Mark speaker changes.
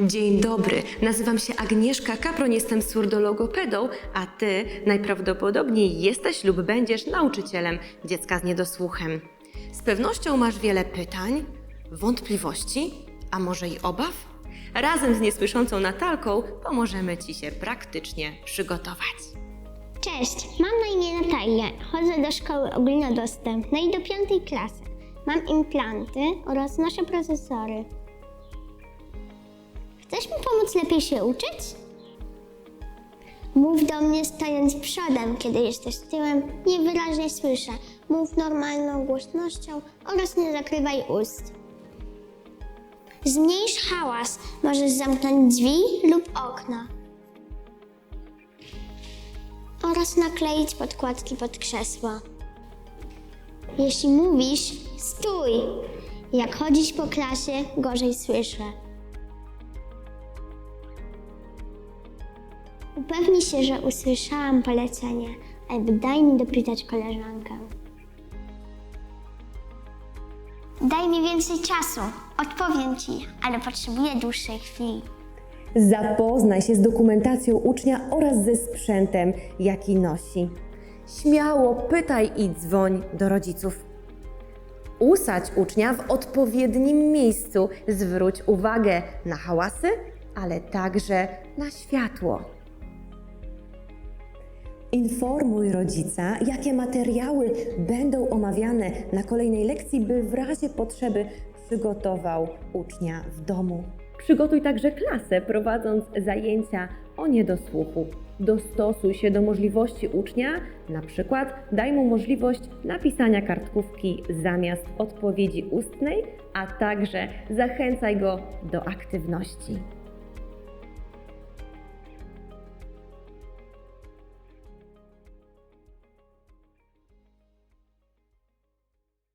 Speaker 1: Dzień dobry, nazywam się Agnieszka Kapron, jestem surdologopedą, a ty najprawdopodobniej jesteś lub będziesz nauczycielem dziecka z niedosłuchem. Z pewnością masz wiele pytań, wątpliwości, a może i obaw? Razem z niesłyszącą Natalką pomożemy ci się praktycznie przygotować.
Speaker 2: Cześć, mam na imię Natalia. Chodzę do szkoły ogólnodostępnej do piątej klasy. Mam implanty oraz noszę procesory. Chcesz mi pomóc lepiej się uczyć? Mów do mnie stojąc przodem, kiedy jesteś tyłem. Niewyraźnie słyszę. Mów normalną głośnością oraz nie zakrywaj ust. Zmniejsz hałas. Możesz zamknąć drzwi lub okno oraz nakleić podkładki pod krzesło. Jeśli mówisz, stój! Jak chodzisz po klasie, gorzej słyszę. Upewnij się, że usłyszałam polecenie, albo daj mi dopytać koleżankę. Daj mi więcej czasu. Odpowiem ci, ale potrzebuję dłuższej chwili.
Speaker 1: Zapoznaj się z dokumentacją ucznia oraz ze sprzętem, jaki nosi. Śmiało pytaj i dzwoń do rodziców. Usadź ucznia w odpowiednim miejscu. Zwróć uwagę na hałasy, ale także na światło. Informuj rodzica, jakie materiały będą omawiane na kolejnej lekcji, by w razie potrzeby przygotował ucznia w domu. Przygotuj także klasę, prowadząc zajęcia o niedosłuchu. Dostosuj się do możliwości ucznia, na przykład daj mu możliwość napisania kartkówki zamiast odpowiedzi ustnej, a także zachęcaj go do aktywności.